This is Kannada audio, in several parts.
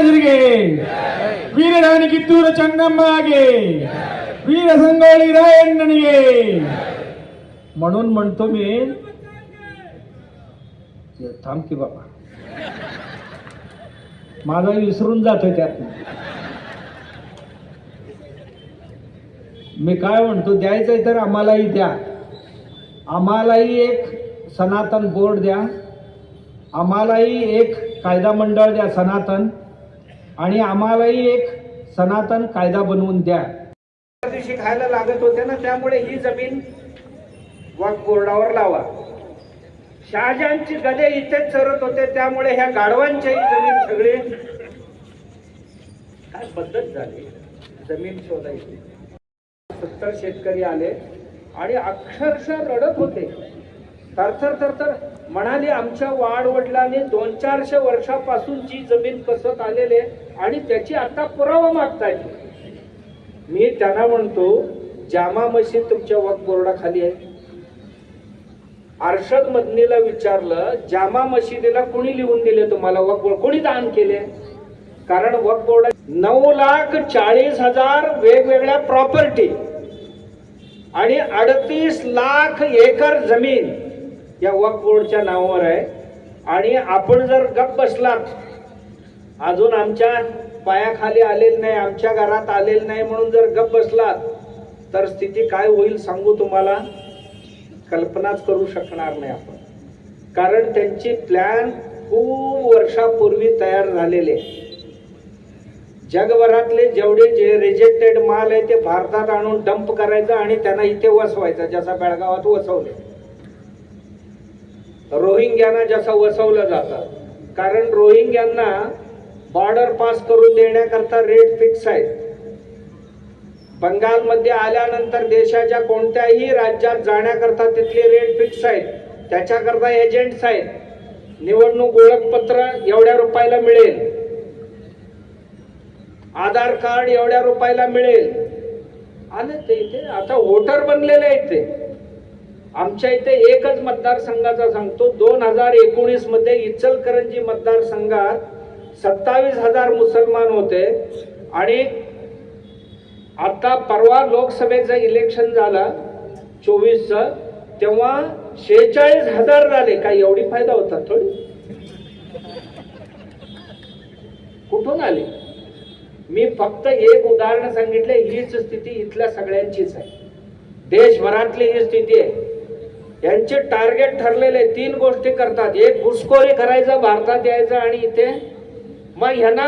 ರಾಜರಿಗೆ ವೀರರಾಣಿ ಕಿತ್ತೂರು ಚನ್ನಮ್ಮಗೆ ವೀರ ಸಂಗೊಳ್ಳಿ ರಾಯಣ್ಣನಿಗೆ. म्हणून म्हणतो मी थांब की बाबा माझा विसरून जातोय त्यात मी काय म्हणतो द्यायचं आहे तर आम्हालाही द्या आम्हालाही एक सनातन बोर्ड द्या आम्हालाही एक कायदा मंडळ द्या सनातन आणि आम्हालाही एक सनातन कायदा बनवून द्या. त्या दिवशी खायला लागत होते ना त्यामुळे ही जमीन वक्फ बोर्डावर लावा. शहाजहानची गदे इथेच चरत होते त्यामुळे ह्या गाढवांच्याही जमीन सगळे काय पद्धत झाली? जमीन शोधायची. सत्तर शेतकरी आले आणि अक्षरशः रडत होते. थरथर थरथर म्हणाले आमच्या वाडवडिलांनी दोन चारशे वर्षापासून जी जमीन कसत आलेले आणि त्याची आता पुरावा मागतायत मी त्यांना म्हणतो जामा मशीद तुमच्या वक बोर्डाखाली आहे. अर्षद मदनीला विचारलं जामा मशिदीला कुणी लिहून दिले तुम्हाला वक बोर्ड कोणी दान केले? कारण वक बोर्ड नऊ लाख चाळीस हजार वेगवेगळ्या प्रॉपर्टी आणि अडतीस लाख एकर जमीन या वक बोर्डच्या नावावर आहे. आणि आपण जर गप बसलात अजून आमच्या पायाखाली आलेलं नाही आमच्या घरात आलेलं नाही म्हणून जर गप बसलात तर स्थिती काय होईल सांगू तुम्हाला? कल्पनाच करू शकणार नाही आपण. कारण त्यांची प्लॅन खूप वर्षापूर्वी तयार झालेले आहे. जगभरातले जेवढे जे रिजेक्टेड माल आहे ते भारतात आणून डंप करायचं आणि त्यांना इथे वसवायचा जसा बेळगावात वसवले. रोहिंग्यांना जसं वसवलं जातं. कारण रोहिंग्यांना बॉर्डर पास करून देण्याकरता रेट फिक्स आहे. बंगालमध्ये आल्यानंतर देशाच्या कोणत्याही राज्यात जाण्याकरता तिथले रेट फिक्स आहेत. त्याच्याकरता एजंट्स आहेत. निवडणूक ओळखपत्र एवढ्या रुपयाला मिळेल. आधार कार्ड एवढ्या रुपयाला मिळेल. आले ते इथे? आता वोटर बनलेले आहेत ते. आमच्या इथे एकच मतदारसंघाचा सांगतो. दोन हजार एकोणीसमध्ये इचलकरंजी मतदारसंघात सत्तावीस हजार मुसलमान होते आणि आता परवा लोकसभेचं इलेक्शन झालं चोवीसचं तेव्हा शेहेचाळीस हजार झाले. काय एवढी फायदा होता थोडी? कुठून आले? मी फक्त एक उदाहरण सांगितले हीच स्थिती इथल्या सगळ्यांचीच आहे. देशभरातली ही स्थिती आहे. यांचे टार्गेट ठरलेले तीन गोष्टी करतात. एक घुसखोरी करायचं भारतात यायचं आणि इथे मग ह्यांना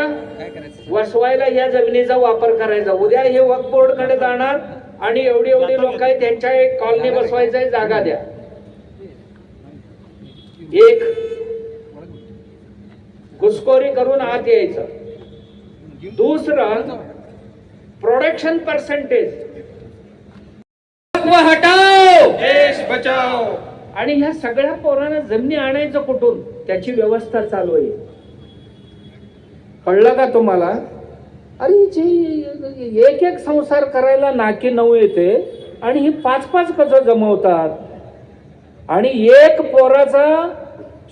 वसवायला या जमिनीचा वापर करायचा. उद्या हे वक्फ बोर्डकडे जाणार आणि एवढी एवढी लोक आहेत त्यांच्या एक कॉलनी बसवायचा आहे, जागा द्या. एक घुसखोरी करून आत यायचं. दुसरं प्रोडक्शन पर्सेंटेज हटाव देश बचाओ! आणि ह्या सगळ्या पोरांना जमिनी आणायचं कुठून? त्याची व्यवस्था चालू आहे. कळलं का तुम्हाला? अरे जे एक एक संसार करायला नाकी नऊ येते आणि ही पाच पाच कसं जमवतात? आणि एक पोराचा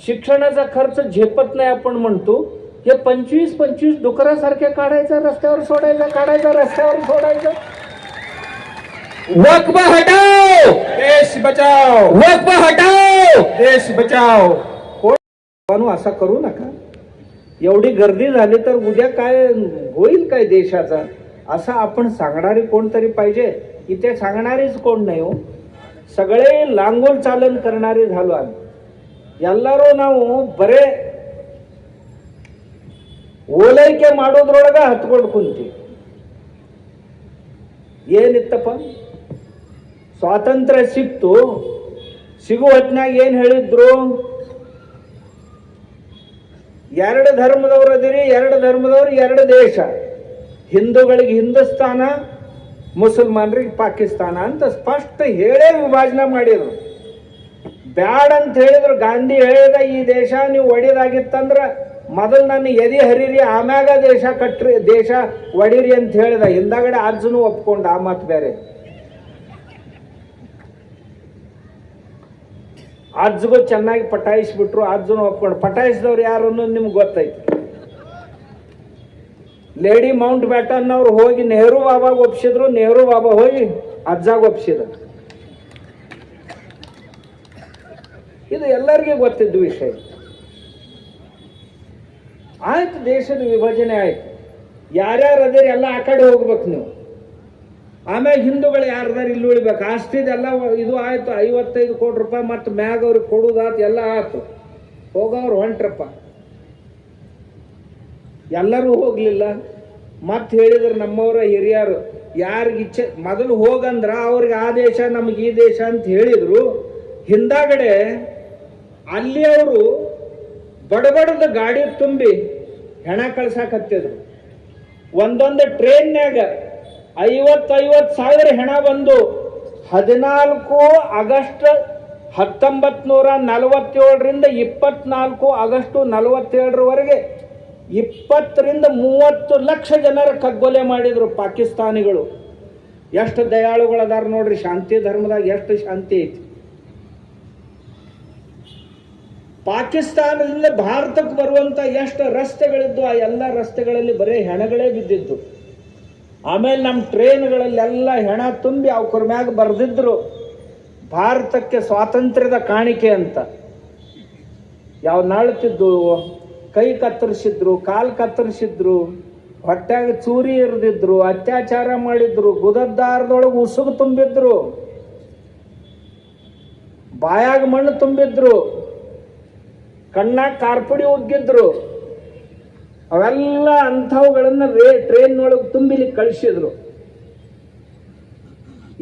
शिक्षणाचा खर्च झेपत नाही आपण म्हणतो हे पंचवीस पंचवीस डुकरासारख्या काढायचा रस्त्यावर सोडायचा काढायचा रस्त्यावर सोडायचं. वक्फ हटाओ! देश बचाओ! वक्फ हटाओ! देश बचाओ! पण असा करू नका. एवढी गर्दी झाली तर उद्या काय होईल काय देशाचा असं आपण सांगणारी कोणतरी पाहिजे इथे सांगणारीच कोण नाही हो सगळे लांगोल चालन करणारे झालो आम्ही ಎಲ್ಲರೂ ನಾವು ಬರೇ ಓಲೈಕೆ ಮಾಡೋದ್ರೊಳಗ ಹತ್ಕೊಂಡು ಕುಂತೀವಿ ಏನಿತ್ತಪ್ಪ ಸ್ವಾತಂತ್ರ್ಯ ಸಿಕ್ತು ಸಿಗೋ ಹೊತ್ನ್ಯಾಗ ಏನ್ ಹೇಳಿದ್ರು ಎರಡು ಧರ್ಮದವ್ರು ಅದಿರಿ, ಎರಡು ಧರ್ಮದವ್ರು ಎರಡು ದೇಶ. ಹಿಂದೂಗಳಿಗೆ ಹಿಂದೂಸ್ತಾನ ಮುಸಲ್ಮಾನರಿಗೆ ಪಾಕಿಸ್ತಾನ ಅಂತ ಸ್ಪಷ್ಟ ಹೇಳೇ ವಿಭಜನೆ ಮಾಡಿದ್ರು. ಬ್ಯಾಡ್ ಅಂತ ಹೇಳಿದ್ರು, ಗಾಂಧಿ ಹೇಳಿದ ಈ ದೇಶ ನೀವು ಒಡೆಯದಾಗಿತ್ತಂದ್ರೆ ಮೊದಲು ನನ್ನ ಎದೆ ಹರಿರಿ, ಆಮ್ಯಾಗ ದೇಶ ಕಟ್ಟ್ರಿ ದೇಶ ಒಡೀರಿ ಅಂತ ಹೇಳಿದ. ಹಿಂದಾಗಡೆ ಅರ್ಜುನ ಒಪ್ಕೊಂಡ, ಆ ಮಾತು ಬೇರೆ. ಅಜ್ಜಗೂ ಚೆನ್ನಾಗಿ ಪಟಾಯಿಸ್ಬಿಟ್ರು, ಅಜ್ಜನು ಒಪ್ಕೊಂಡು ಪಟಾಯಿಸಿದವ್ರು ಯಾರು ಅನ್ನೋದು ನಿಮ್ಗೆ ಗೊತ್ತೈತಿ. ಲೇಡಿ ಮೌಂಟ್ ಬ್ಯಾಟನ್ ಅವ್ರು ಹೋಗಿ ನೆಹರು ಬಾಬಾಗ ಒಪ್ಸಿದ್ರು, ನೆಹರು ಬಾಬಾ ಹೋಗಿ ಅಜ್ಜಾಗ ಒಪ್ಸಿದ ಇದು ಎಲ್ಲರಿಗೂ ಗೊತ್ತಿದ್ದ ವಿಷಯ. ಆಯ್ತು, ದೇಶದ ವಿಭಜನೆ ಆಯ್ತು. ಯಾರ್ಯಾರು ಅದೇ ಎಲ್ಲ ಆ ಕಡೆ ಹೋಗ್ಬೇಕು ನೀವು. ಆಮೇಲೆ ಹಿಂದೂಗಳು ಯಾರ್ದಾರು ಇಲ್ಲಿ ಉಳಿಬೇಕು. ಅಷ್ಟಿದೆಲ್ಲ ಇದು ಆಯಿತು. ಐವತ್ತೈದು ಕೋಟಿ ರೂಪಾಯಿ ಮತ್ತು ಮ್ಯಾಗ ಅವ್ರಿಗೆ ಕೊಡುದಾತು, ಎಲ್ಲ ಆಯ್ತು ಹೋಗೋರು ಹೊಂಟ್ರಪ್ಪ. ಎಲ್ಲರೂ ಹೋಗಲಿಲ್ಲ. ಮತ್ತೆ ಹೇಳಿದ್ರು ನಮ್ಮವರ ಹಿರಿಯರು, ಯಾರಿಗೆ ಇಚ್ಛೆ, ಮೊದಲು ಹೋಗಂದ್ರ ಅವ್ರಿಗೆ ಆ ದೇಶ, ನಮಗೆ ಈ ದೇಶ ಅಂತ ಹೇಳಿದರು. ಹಿಂದಾಗಡೆ ಅಲ್ಲಿ ಅವರು ಬಡಬಡದ ಗಾಡಿ ತುಂಬಿ ಹೆಣ ಕಳ್ಸಾಕತ್ತಿದ್ರು. ಒಂದೊಂದು ಟ್ರೈನ್ಯಾಗ ಐವತ್ತೈವತ್ತು ಸಾವಿರ ಹೆಣ ಬಂದು ಹದಿನಾಲ್ಕು ಆಗಸ್ಟ್ ಹತ್ತೊಂಬತ್ತು ನೂರ ನಲವತ್ತೇಳರಿಂದ ಇಪ್ಪತ್ನಾಲ್ಕು ಆಗಸ್ಟ್ ನಲವತ್ತೇಳರವರೆಗೆ ಇಪ್ಪತ್ತರಿಂದ ಮೂವತ್ತು ಲಕ್ಷ ಜನರ ಕಗ್ಗೊಲೆ ಮಾಡಿದರು ಪಾಕಿಸ್ತಾನಿಗಳು. ಎಷ್ಟು ದಯಾಳುಗಳದಾರ ನೋಡ್ರಿ, ಶಾಂತಿ ಧರ್ಮದಾಗ ಎಷ್ಟು ಶಾಂತಿ ಐತಿ. ಪಾಕಿಸ್ತಾನದಿಂದ ಭಾರತಕ್ಕೆ ಬರುವಂತ ಎಷ್ಟು ರಸ್ತೆಗಳಿದ್ದು ಆ ಎಲ್ಲ ರಸ್ತೆಗಳಲ್ಲಿ ಬರೀ ಹೆಣಗಳೇ ಬಿದ್ದಿದ್ದು. ಆಮೇಲೆ ನಮ್ಮ ಟ್ರೈನ್ಗಳಲ್ಲೆಲ್ಲ ಹೆಣ ತುಂಬಿ ಅವ್ರ ಮ್ಯಾಗ ಬರೆದಿದ್ರು, ಭಾರತಕ್ಕೆ ಸ್ವಾತಂತ್ರ್ಯದ ಕಾಣಿಕೆ ಅಂತ. ಯಾವ ನಾಳ್ತಿದ್ದು ಕೈ ಕತ್ತರಿಸಿದ್ರು, ಕಾಲು ಕತ್ತರಿಸಿದ್ರು, ಹೊಟ್ಯಾಗ ಚೂರಿ ಇರ್ದಿದ್ರು, ಅತ್ಯಾಚಾರ ಮಾಡಿದ್ರು, ಗುದದ್ದಾರದೊಳಗೆ ಉಸುಗು ತುಂಬಿದ್ರು, ಬಾಯಾಗ ಮಣ್ಣು ತುಂಬಿದ್ರು, ಕಣ್ಣಾಗ ಕಾರ್ಪುಡಿ ಉಗ್ಗಿದ್ರು. ಅವೆಲ್ಲ ಅಂಥವುಗಳನ್ನು ರೇ ಟ್ರೈನ್ ಒಳಗೆ ತುಂಬಿಲಿ ಕಳಿಸಿದ್ರು.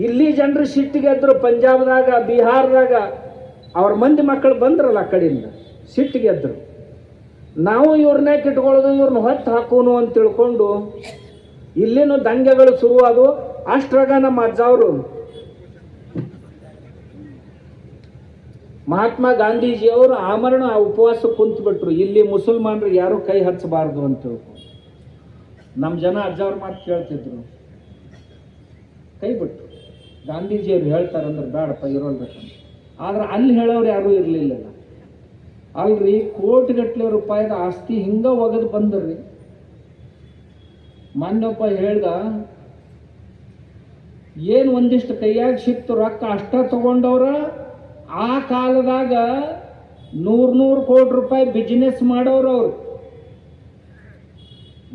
ಇಲ್ಲಿ ಜನರು ಸಿಟ್ಟಿಗೆದ್ರು ಪಂಜಾಬ್ದಾಗ, ಬಿಹಾರದಾಗ, ಅವ್ರ ಮಂದಿ ಮಕ್ಕಳು ಬಂದ್ರಲ್ಲ ಆ ಕಡೆಯಿಂದ ಸಿಟ್ಟಿಗೆದ್ರು ನಾವು ಇವ್ರನ್ನೇ ಕಿಟ್ಕೊಳ್ಳೋದು ಇವ್ರನ್ನ ಹೊತ್ತು ಹಾಕೋನು ಅಂತ ತಿಳ್ಕೊಂಡು, ಇಲ್ಲಿನೂ ದಂಗೆಗಳು ಶುರುವಾದವು. ಅಷ್ಟ್ರಾಗ ನಮ್ಮ ಅಜ್ಜ ಅವರು ಮಹಾತ್ಮ ಗಾಂಧೀಜಿ ಅವರು ಆಮರಣ ಉಪವಾಸ ಕುಂತ್ಬಿಟ್ರು ಇಲ್ಲಿ ಮುಸಲ್ಮಾನರು ಯಾರು ಕೈ ಹಚ್ಚಬಾರ್ದು ಅಂತ ಹೇಳ್ಕೊಂಡು ನಮ್ಮ ಜನ ಅಜ್ಜವ್ರ ಮಾತು ಕೇಳ್ತಿದ್ರು. ಕೈ ಬಿಟ್ರು ಗಾಂಧೀಜಿಯವ್ರು ಹೇಳ್ತಾರಂದ್ರೆ ಬೇಡಪ್ಪ ಇರೋಲ್ಬೇಕಂತ ಆದ್ರೆ ಅಲ್ಲಿ ಹೇಳೋರು ಯಾರೂ ಇರಲಿಲ್ಲ ಅಲ್ರಿ ಕೋಟಿಗಟ್ಟಲೆ ರೂಪಾಯಿದ ಆಸ್ತಿ ಹಿಂಗ ಒಗದು ಬಂದ್ರಿ. ಮಾನ್ಯಪ್ಪ ಹೇಳ್ದ, ಏನು ಒಂದಿಷ್ಟು ಕೈಯಾಗಿ ಸಿಕ್ತು ರೊಕ್ಕ ಅಷ್ಟ ತಗೊಂಡವ್ರ? ಆ ಕಾಲದಾಗ ನೂರ್ ನೂರು ಕೋಟಿ ರೂಪಾಯಿ ಬಿಸ್ನೆಸ್ ಮಾಡೋರು ಅವ್ರು.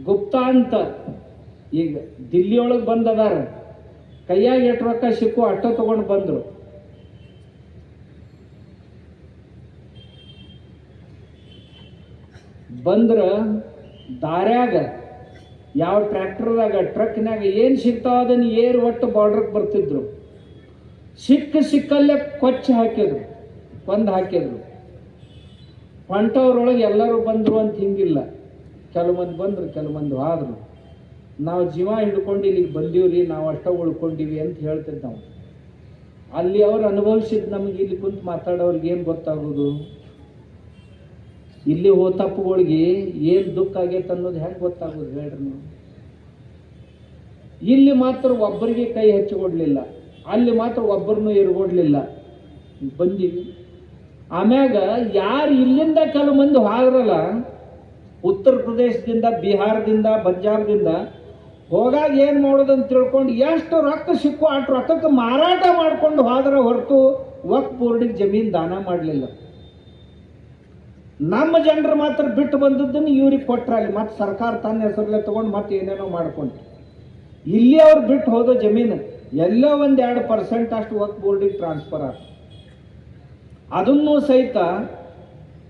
ಗುಪ್ತಾ ಅಂತ. ಈಗ ದಿಲ್ಲಿಯೊಳಗೆ ಬಂದದಾರ. ಕೈಯಾಗ ಎಷ್ಟು ರೊಕ್ಕ ಸಿಕ್ಕು ಅಟ್ಟ ತಗೊಂಡು ಬಂದರು. ಬಂದ್ರ ದಾರ್ಯಾಗ, ಯಾವ ಟ್ರ್ಯಾಕ್ಟರ್ದಾಗ ಟ್ರಕ್ನಾಗ ಏನು ಸಿಗ್ತಾವ ಅದನ್ನ ಏರ್ ಒಟ್ಟು ಬಾರ್ಡ್ರಿಗೆ ಬರ್ತಿದ್ರು. ಸಿಕ್ಕ ಸಿಕ್ಕಲ್ಲೇ ಕೊಚ್ಚಿ ಹಾಕಿದ್ರು ಕೊಂದು ಹಾಕಿದ್ರು. ಹೊಂಟವ್ರೊಳಗೆ ಎಲ್ಲರೂ ಬಂದರು ಅಂತ ಹಿಂಗಿಲ್ಲ. ಕೆಲವು ಮಂದಿ ಬಂದರು, ಕೆಲವು ಮಂದಿ ಆದರು. ನಾವು ಜೀವ ಹಿಡ್ಕೊಂಡು ಇಲ್ಲಿಗೆ ಬಂದೀವ್ರಿ ನಾವು ಅಷ್ಟ ಉಳ್ಕೊಂಡಿವಿ ಅಂತ ಹೇಳ್ತಿದ್ದ ನಾವು ಅಲ್ಲಿ ಅವ್ರು ಅನುಭವಿಸಿದ್ ನಮಗೆ ಇಲ್ಲಿ ಕುಂತು ಮಾತಾಡೋರಿಗೆ ಏನು ಗೊತ್ತಾಗೋದು? ಇಲ್ಲಿ ಹೋತಪ್ಪಗಳಿಗೆ ಏನು ದುಃಖ ಆಗೈತೆ ಅನ್ನೋದು ಹೆಂಗೆ ಗೊತ್ತಾಗೋದು ಹೇಳ್ರಿ ನೀವು? ಇಲ್ಲಿ ಮಾತ್ರ ಒಬ್ಬರಿಗೆ ಕೈ ಹಚ್ಚಿಕೊಡ್ಲಿಲ್ಲ ಅಲ್ಲಿ ಮಾತ್ರ ಒಬ್ಬರನ್ನು ಇರ್ಕೊಡ್ಲಿಲ್ಲ ಬಂದಿವಿ. ಆಮ್ಯಾಗ ಯಾರು ಇಲ್ಲಿಂದ ಕೆಲವು ಮಂದಿ ಹೋದ್ರಲ್ಲ, ಉತ್ತರ ಪ್ರದೇಶದಿಂದ, ಬಿಹಾರದಿಂದ ಪಂಜಾಬ್ದಿಂದ ಹೋಗಾಗ ಏನು ಮಾಡೋದಂತ ತಿಳ್ಕೊಂಡು ಎಷ್ಟು ರೊಕ್ಕ ಸಿಕ್ಕು ಅಷ್ಟು ರೊಕ್ಕಕ್ಕೆ ಮಾರಾಟ ಮಾಡ್ಕೊಂಡು ಹೋದ್ರೆ ಹೊರತು ವಕ್ ಬೋರ್ಡಿಗೆ ಜಮೀನು ದಾನ ಮಾಡಲಿಲ್ಲ. ನಮ್ಮ ಜನರು ಮಾತ್ರ ಬಿಟ್ಟು ಬಂದದ್ದನ್ನು ಇವ್ರಿಗೆ ಕೊಟ್ರೆ ಅಲ್ಲಿ ಮತ್ತೆ ಸರ್ಕಾರ ತನ್ನ ಹೆಸರಲ್ಲೇ ತಗೊಂಡು ಮತ್ತೆ ಏನೇನೋ ಮಾಡ್ಕೊಂಡು ಇಲ್ಲಿ ಅವ್ರು ಬಿಟ್ಟು ಹೋದ ಜಮೀನು. ಎಲ್ಲೋ ಒಂದು ಎರಡು ಪರ್ಸೆಂಟ್ ಅಷ್ಟು ವಕ್ ಬೋರ್ಡಿಗೆ ಟ್ರಾನ್ಸ್ಫರ್ ಆಗ ಅದನ್ನು ಸಹಿತ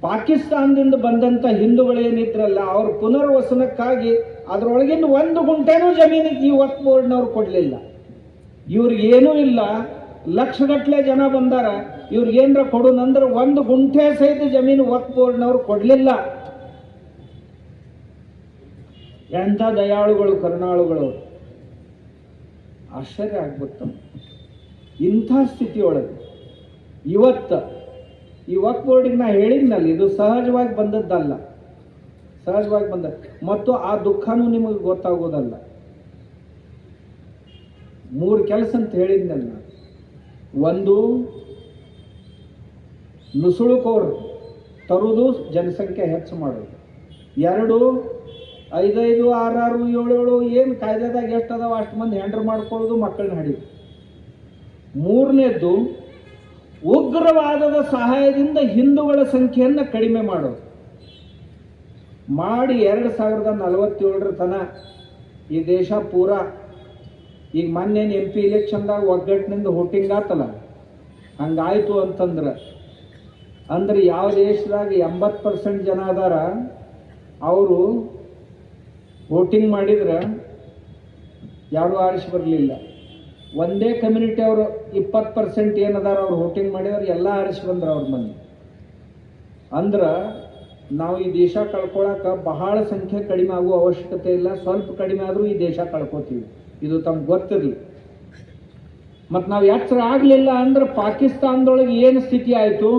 ಪಾಕಿಸ್ತಾನದಿಂದ ಬಂದಂಥ ಹಿಂದೂಗಳೇನಿದ್ರಲ್ಲ ಅವ್ರ ಪುನರ್ವಸನಕ್ಕಾಗಿ ಅದರೊಳಗಿನ ಒಂದು ಗುಂಟೆನೂ ಜಮೀನಿಗೆ ಈ ವಕ್ ಬೋರ್ಡ್ನವ್ರು ಕೊಡಲಿಲ್ಲ. ಇವ್ರಿಗೇನೂ ಇಲ್ಲ. ಲಕ್ಷಗಟ್ಟಲೆ ಜನ ಬಂದಾರ. ಇವ್ರಿಗೆ ಏನರ ಕೊಡುನಂದ್ರೆ ಒಂದು ಗುಂಟೆ ಸಹಿತ ಜಮೀನು ವಕ್ ಬೋರ್ಡ್ನವ್ರು ಕೊಡಲಿಲ್ಲ. ಎಂಥ ದಯಾಳುಗಳು, ಕರುಣಾಳುಗಳು. ಆಶ್ಚರ್ಯ ಆಗ್ಬಿಡ್ತ. ಇಂಥ ಸ್ಥಿತಿಯೊಳಗೆ ಇವತ್ತು ಈ ವಕ್ ಬೋರ್ಡಿಗೆ ನಾ ಹೇಳಿದ್ನಲ್ಲ ಇದು ಸಹಜವಾಗಿ ಬಂದದ್ದಲ್ಲ. ಸಹಜವಾಗಿ ಬಂದ ಮತ್ತು ಆ ದುಃಖನೂ ನಿಮಗೆ ಗೊತ್ತಾಗೋದಲ್ಲ. ಮೂರು ಕೆಲಸ ಅಂತ ಹೇಳಿದ್ನಲ್ಲ. ಒಂದು, ನುಸುಳುಕೋರು ತರುವುದು ಜನಸಂಖ್ಯೆ ಹೆಚ್ಚು ಮಾಡೋದು. ಎರಡು ಐದೈದು, ಆರಾರು, ಏಳು ಏಳು, ಏನು ಕಾಯ್ದೆದಾಗ ಎಷ್ಟು ಅದಾವ ಅಷ್ಟು ಮಂದಿ ಹ್ಯಾಂಡ್ರ್ ಮಾಡ್ಕೊಳ್ಳೋದು ಮಕ್ಕಳನ್ನ ಹಡಿ. ಮೂರನೇದ್ದು, ಉಗ್ರವಾದದ ಸಹಾಯದಿಂದ ಹಿಂದೂಗಳ ಸಂಖ್ಯೆಯನ್ನು ಕಡಿಮೆ ಮಾಡೋದು ಮಾಡಿ ಎರಡು ಸಾವಿರದ ನಲವತ್ತೇಳರ ತನ ಈ ದೇಶ ಪೂರ. ಈಗ ಮೊನ್ನೆ ಎಂ ಪಿ ಇಲೆಕ್ಷನ್ದಾಗ ಒಗ್ಗಟ್ಟಿನಿಂದ ಹೋಟಿಂಗ್ ಆತಲ್ಲ. ಹಂಗಾಯ್ತು ಅಂತಂದ್ರೆ. ಅಂದ್ರೆ ಯಾವ ದೇಶದಾಗ ಎಂಬತ್ತು ಪರ್ಸೆಂಟ್ ಜನ ಅದಾರ, ಅವರು ವೋಟಿಂಗ್ ಮಾಡಿದ್ರೆ ಯಾರೂ ಆರಿಸಿ ಬರಲಿಲ್ಲ. ಒಂದೇ ಕಮ್ಯುನಿಟಿ ಅವರು ಇಪ್ಪತ್ತು ಪರ್ಸೆಂಟ್ ಏನದಾರ ಅವ್ರು ವೋಟಿಂಗ್ ಮಾಡಿದ್ರೆ ಎಲ್ಲ ಆರಿಸಿ ಬಂದ್ರೆ ಅವ್ರ ಮಂದಿ ಅಂದ್ರೆ ನಾವು ಈ ದೇಶ ಕಳ್ಕೊಳಕ್ಕೆ ಬಹಳ ಸಂಖ್ಯೆ ಕಡಿಮೆ ಆಗುವ ಅವಶ್ಯಕತೆ ಇಲ್ಲ. ಸ್ವಲ್ಪ ಕಡಿಮೆ ಆದರೂ ಈ ದೇಶ ಕಳ್ಕೊತೀವಿ. ಇದು ತಮ್ಗೆ ಗೊತ್ತಿರಲಿ. ಮತ್ತು ನಾವು ಎಚ್ಚರ ಆಗಲಿಲ್ಲ ಅಂದ್ರೆ ಪಾಕಿಸ್ತಾನದೊಳಗೆ ಏನು ಸ್ಥಿತಿ ಆಯಿತು?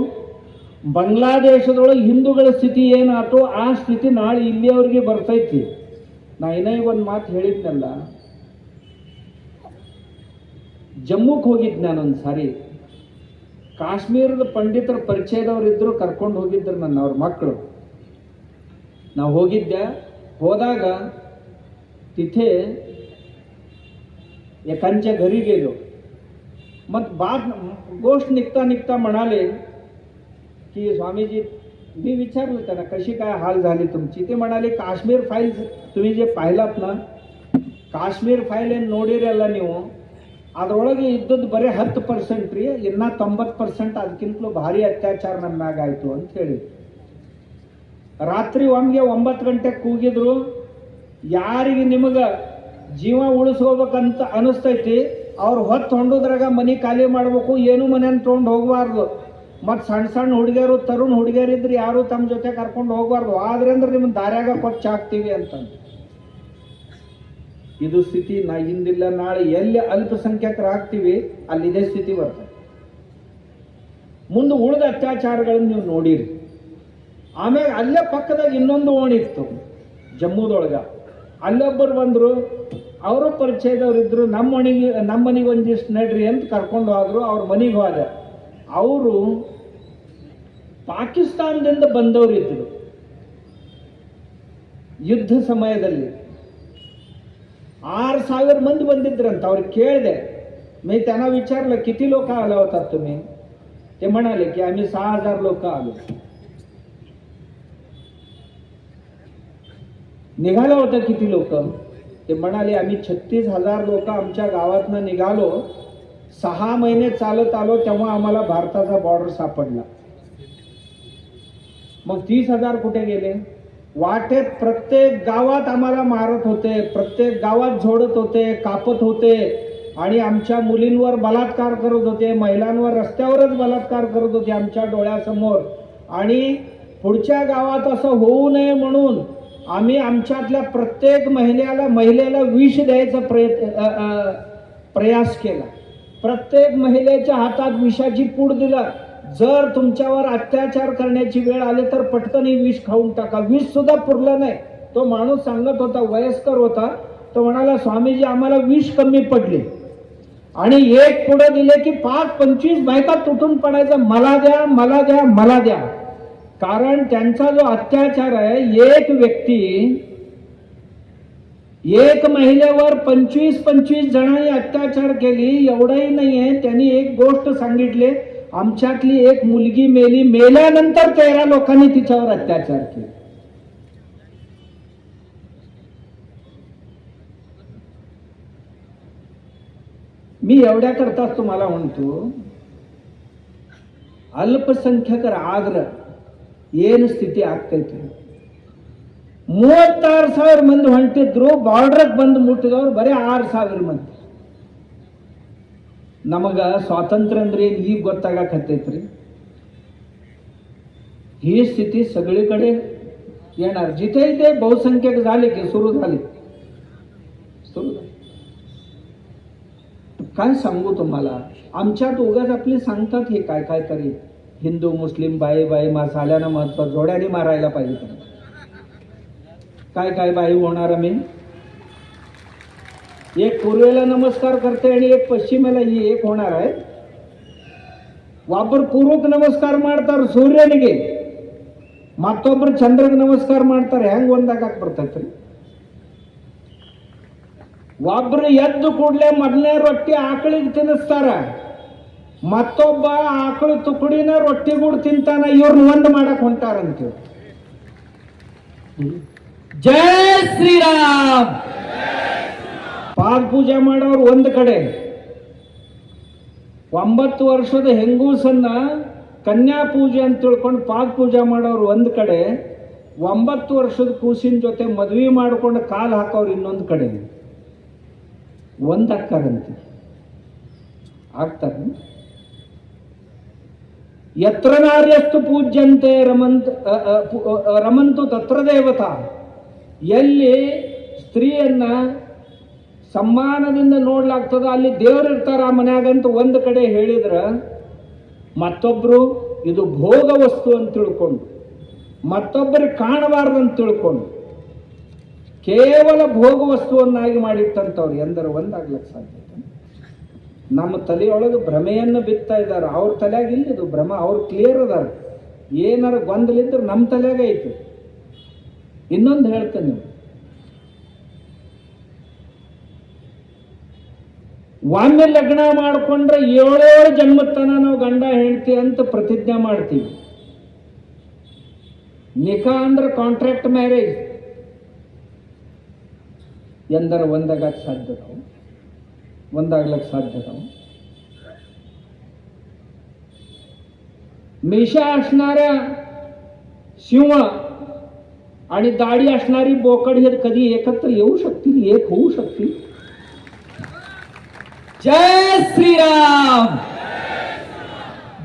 ಬಾಂಗ್ಲಾದೇಶದೊಳಗೆ ಹಿಂದೂಗಳ ಸ್ಥಿತಿ ಏನಾಯ್ತು ಆ ಸ್ಥಿತಿ ನಾಳೆ ಇಲ್ಲಿಯವರಿಗೆ ಬರ್ತೈತಿ. ನಾ ಇನ್ನೇ ಒಂದು ಮಾತು ಹೇಳಿದ್ನಲ್ಲ ಜಮ್ಮುಕ್ಕೆ ಹೋಗಿದ್ದು ನಾನೊಂದು ಸಾರಿ ಕಾಶ್ಮೀರದ ಪಂಡಿತರ ಪರಿಚಯದವ್ರು ಇದ್ರು ಕರ್ಕೊಂಡು ಹೋಗಿದ್ರು ನನ್ನ ಅವ್ರ ಮಕ್ಕಳು ನಾವು ಹೋಗಿದ್ದೆ ಹೋದಾಗ तिथे एकांच्या घरी गेलो मग बात गोष्ट निघता निघता म्हणाले की स्वामीजी मी विचारलं त्यांना कशी काय हाल झाली तुमची ते म्हणाले ಕಾಶ್ಮೀರ್ ಫೈಲ್ तुम्ही जे पाहिलात ना ಕಾಶ್ಮೀರ್ ಫೈಲ್ ಏನು ನೋಡಿರಲ್ಲ ನೀವು ಅದರೊಳಗೆ ಇದ್ದದ್ದು ಬರೀ ಹತ್ತು ಪರ್ಸೆಂಟ್ ರೀ ಇನ್ನ ತೊಂಬತ್ತು ಪರ್ಸೆಂಟ್ ಅದಕ್ಕಿಂತಲೂ ಭಾರಿ ಅತ್ಯಾಚಾರ ನಮ್ಮ ಮ್ಯಾಗ ಆಯ್ತು ಅಂತ ಹೇಳಿ ರಾತ್ರಿ ಒಮ್ಗೆ ಒಂಬತ್ತು ಗಂಟೆಗೆ ಕೂಗಿದ್ರು ಯಾರಿಗೆ ನಿಮಗೆ ಜೀವ ಉಳಿಸ್ಕೋಬೇಕಂತ ಅನಿಸ್ತೈತಿ ಅವ್ರು ಹೊತ್ತು ಹೊಂಡೋದ್ರಾಗ ಮನೆ ಖಾಲಿ ಮಾಡ್ಬೇಕು ಏನು ಮನೆಯನ್ನು ತೊಗೊಂಡು ಹೋಗಬಾರ್ದು ಮತ್ತು ಸಣ್ಣ ಸಣ್ಣ ಹುಡುಗಿಯರು, ತರುಣ್ ಹುಡುಗಿಯರಿದ್ರೆ ಯಾರು ತಮ್ಮ ಜೊತೆ ಕರ್ಕೊಂಡು ಹೋಗಬಾರ್ದು. ಆದ್ರೆ ಅಂದ್ರೆ ನಿಮ್ಮ ದಾರ್ಯಾಗ ಕೊಚ್ಚ ಹಾಕ್ತೀವಿ ಅಂತಂದು ಇದು ಸ್ಥಿತಿ, ನಾ ಹಿಂದಿಲ್ಲ, ನಾಳೆ ಎಲ್ಲಿ ಅಲ್ಪಸಂಖ್ಯಾತರು ಆಗ್ತೀವಿ ಅಲ್ಲಿ ಇದೇ ಸ್ಥಿತಿ ಬರ್ತದೆ. ಮುಂದೆ ಉಳಿದ ಅತ್ಯಾಚಾರಗಳನ್ನು ನೀವು ನೋಡಿರಿ. ಆಮೇಲೆ ಅಲ್ಲೇ ಪಕ್ಕದಾಗ ಇನ್ನೊಂದು ಓಣಿತ್ತು ಜಮ್ಮುದೊಳಗ. ಅಲ್ಲೊಬ್ಬರು ಬಂದರು, ಅವರು ಪರಿಚಯದವ್ರು ಇದ್ರು ನಮ್ಮ ಮನೆಗೆ ನಮ್ಮ ಮನೆಗೆ ಒಂದಿಷ್ಟು ನಡ್ರಿ ಅಂತ ಕರ್ಕೊಂಡು ಹೋದ್ರು, ಅವ್ರ ಮನೆಗೆ ಹೋದ. ಅವರು ಪಾಕಿಸ್ತಾನದಿಂದ ಬಂದವರಿದ್ದರು ಯುದ್ಧ ಸಮಯದಲ್ಲಿ आठ ಸಾವಿರ ಮಂದಿ ಬಂದಿದ್ರಂತ ಅವ್ರಿಗೆ ಕೇಳಿದೆ मी त्यांना विचारलं किती लोक आला होतात तुम्ही ते म्हणाले की आम्ही सहा हजार लोक आलो निघालं होतं किती लोक ते म्हणाले आम्ही छत्तीस हजार लोक आमच्या गावातनं निघालो सहा महिने चालत आलो तेव्हा आम्हाला भारताचा बॉर्डर सापडला मग तीस हजार कुठे गेले? वाटेत प्रत्येक गावात आम्हाला मारत होते प्रत्येक गावात झोडत होते कापत होते. आणि आमच्या मुलींवर बलात्कार करत होते महिलांवर रस्त्यावरच बलात्कार करत होते आमच्या डोळ्यासमोर. आणि पुढच्या गावात असं होऊ नये म्हणून आम्ही आमच्यातल्या प्रत्येक महिन्याला महिलेला विष द्यायचा प्रयत्न प्रयास केला. प्रत्येक महिलेच्या हातात विषाची पूड दिला. जर तुमच्यावर अत्याचार करण्याची वेळ आली तर पटकन विष खाऊन टाका. विष सुद्धा पुरलं नाही. तो माणूस सांगत होता वयस्कर होता. तो म्हणाला स्वामीजी आम्हाला विष कमी पडले. आणि एक पुढे दिले की पाच पंचवीस बायका तुटून पडायचं मला द्या मला द्या मला द्या. कारण त्यांचा जो अत्याचार आहे एक व्यक्ती एक महिलेवर पंचवीस पंचवीस जणांनी अत्याचार केली एवढंही नाहीये. त्यांनी एक गोष्ट सांगितली आमच्यातली एक मुलगी मेली मेल्यानंतर तेरा लोकांनी तिच्यावर अत्याचार केले मी एवढ्या करताच तुम्हाला म्हणतो ಅಲ್ಪಸಂಖ್ಯಾತರ ಆದ್ರ ಏನು ಸ್ಥಿತಿ ಆಗ್ತೈತಿ ಮೂವತ್ತಾರು ಸಾವಿರ ಮಂದಿ ಹೊಂಟಿದ್ರು ಬಾರ್ಡ್ರಕ್ಕೆ ಬಂದು ಮುಟ್ಟಿದವ್ರು ಬರೀ ಆರು ಸಾವಿರ ಮಂದಿ ನಮಗ ಸ್ವಾತಂತ್ರ್ಯ ಅಂದ್ರೆ ಏನು ಈಗ ಗೊತ್ತಾಗಕತ್ತೈತ್ರಿ ही स्थिती सगळीकडे येणार जिथे ते बहुसंख्यक झाले की सुरू झाले सुरू झाले काय सांगू तुम्हाला आमच्यात उगाच आपली सांगतात हे काय काय तरी हिंदू मुस्लिम बाई बाई मासाल्यानं महत्व जोड्याने मारायला पाहिजे त्यांना. काय काय बाई होणार आम्ही एक पूर्वेला नमस्कार करते आणि एक पश्चिमेला ही एक होणार आहे ಒಬ್ಬರು ಪೂರ್ವಕ್ಕೆ ನಮಸ್ಕಾರ ಮಾಡ್ತಾರೆ ಸೂರ್ಯನಿಗೆ ಮತ್ತೊಬ್ರು ಚಂದ್ರಗೆ ನಮಸ್ಕಾರ ಮಾಡ್ತಾರೆ ಹೆಂಗ್ ಒಂದಾಗಕ್ಕೆ ಬರ್ತೈತ್ರಿ ಒಬ್ರು ಎದ್ದು ಕೂಡಲೇ ಮೊದಲನೇ ರೊಟ್ಟಿ ಆಕಳಿಗೆ ತಿನ್ನಿಸ್ತಾರ ಮತ್ತೊಬ್ಬ ಆಕಳು ತುಕುಡಿನ ರೊಟ್ಟಿ ಗೂಡು ತಿಂತಾನ ಇವ್ರನ್ನ ಒಂದು ಮಾಡಕ್ ಹೊಂಟಾರಂತ ಜಯ ಶ್ರೀರಾಮ್ ಪಾದ ಪೂಜೆ ಮಾಡೋರು ಒಂದು ಕಡೆ. ಒಂಬತ್ತು ವರ್ಷದ ಹೆಂಗೂಸನ್ನ ಕನ್ಯಾ ಪೂಜೆ ಅಂತ ತಿಳ್ಕೊಂಡು ಪಾದ ಪೂಜೆ ಮಾಡೋರು ಒಂದು ಕಡೆ. ಒಂಬತ್ತು ವರ್ಷದ ಕೂಸಿನ ಜೊತೆ ಮದುವೆ ಮಾಡಿಕೊಂಡು ಕಾಲು ಹಾಕೋರು ಇನ್ನೊಂದು ಕಡೆ. ಒಂದು ಅಕ್ಕಾರಂತೆ. ಆಗ್ತಾರೆ ಯತ್ರ ನಾರ್ಯಸ್ತು ಪೂಜ್ಯಂತೆ ರಮಂತ್ ರಮಂತು ತತ್ರ ದೇವತಾ ಎಲ್ಲಿ ಸ್ತ್ರೀಯನ್ನ ಸಮ್ಮಾನದಿಂದ ನೋಡ್ಲಾಗ್ತದ ಅಲ್ಲಿ ದೇವ್ರು ಇರ್ತಾರ ಆ ಮನ್ಯಾಗಂತ ಒಂದು ಕಡೆ ಹೇಳಿದ್ರ ಮತ್ತೊಬ್ರು ಇದು ಭೋಗ ವಸ್ತು ಅಂತ ತಿಳ್ಕೊಂಡು, ಮತ್ತೊಬ್ಬರಿಗೆ ಅಂತ ತಿಳ್ಕೊಂಡು, ಕೇವಲ ಭೋಗ ವಸ್ತುವನ್ನಾಗಿ ಮಾಡಿಟ್ಟಂಥವ್ರು ಎಂದರು ಒಂದಾಗ್ಲಕ್ಕೆ ಸಾಧ್ಯ ನಮ್ಮ ತಲೆಯೊಳಗೆ ಭ್ರಮೆಯನ್ನು ಬಿತ್ತಾ ಇದ್ದಾರೆ. ಅವ್ರ ತಲೆಯಾಗ ಇಲ್ಲಿದು ಭ್ರಮ, ಅವ್ರು ಕ್ಲಿಯರ್ ಅದಾರ. ಏನಾರ ಗೊಂದಲಿದ್ರೆ ನಮ್ಮ ತಲೆಯಾಗ ಐತಿ. ಇನ್ನೊಂದು ಹೇಳ್ತೇನೆ ಒಮ್ಮೆ ಲಗ್ನ ಮಾಡಿಕೊಂಡ್ರೆ ಏಳೇಳು ಜನ್ಮತನ ನಾವು ಗಂಡ ಹೆಂಡತಿ ಅಂತ ಪ್ರತಿಜ್ಞೆ ಮಾಡ್ತೀವಿ ನಿಖಾ ಅಂದ್ರೆ ಕಾಂಟ್ರಾಕ್ಟ್ ಮ್ಯಾರೇಜ್ ಎಂದರ ಒಂದಾಗಕ್ಕೆ ಸಾಧ್ಯ ನಾವು ಒಂದಾಗ್ಲಕ್ಕೆ साध्य ನಾವು मिशा असणाऱ्या सिंह आणि दाढी असणारी बोकड हे कधी एकत्र येऊ शकतील एक होऊ शकतील जय श्रीराम।